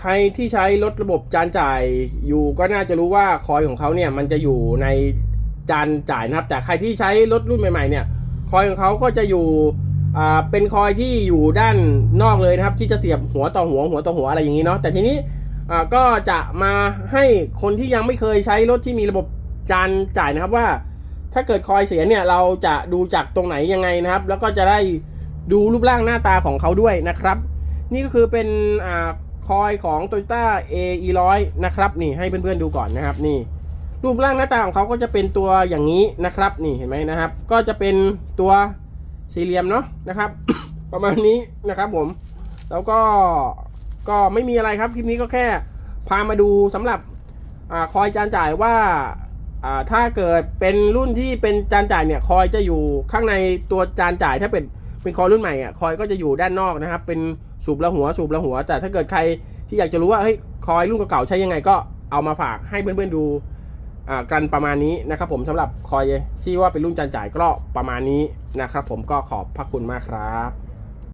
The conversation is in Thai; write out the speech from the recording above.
ใครที่ใช้รถระบบจานจ่ายอยู่ก็น่าจะรู้ว่าคอยของเขาเนี่ยมันจะอยู่ในจานจ่ายนะครับ แต่ใครที่ใช้รถรุ่นใหม่ๆเนี่ยคอยของเขาก็จะอยู่เป็นคอยที่อยู่ด้านนอกเลยนะครับ ที่จะเสียบหัวต่อหัวหัวต่อหัวอะไรอย่างนี้เนาะแต่ทีนี้ก็จะมาให้คนที่ยังไม่เคยใช้รถที่มีระบบจานจ่ายนะครับว่า ถ้าเกิดคอยเสียเนี่ยเราจะดูจากตรงไหนยังไงนะครับ แล้วก็จะได้ดูรูปร่างหน้าตาของเขาด้วยนะครับ นี่ก็คือเป็นอ่า คอยของ Toyota AE100 นะครับนี่ให้เพื่อนๆดูก่อนนะครับนี่รูปร่างหน้าตาของเขาก็จะเป็นตัวอย่างนี้นะครับ นี่เห็นไหมนะครับ ก็จะเป็นตัวสี่เหลี่ยมเนาะนะครับ ประมาณนี้นะครับผม แล้วก็ก็ไม่มีอะไรครับคลิปนี้ก็แค่พามาดูสำหรับอคอยจานจ่ายว่าถ้าเกิดเป็นรุ่นที่เป็นจานจ่ายเนี่ยคอยจะอยู่ข้างในตัวจานจ่ายถ้าเป็น เป็นคอยรุ่นใหม่อะคอยก็จะอยู่ด้านนอกนะครับ เป็นสูบละหัวสูบละหัว แต่ถ้าเกิดใครที่อยากจะรู้ว่าเฮ้ยคอยรุ่นเก่าๆใช้ยังไงก็เอามาฝากให้เพื่อนๆดูอ่ากันประมาณนี้นะครับผมสำหรับคอยที่ว่าเป็นรุ่นจานจ่ายก็ประมาณนี้นะครับผมก็ขอบพระคุณมากครับ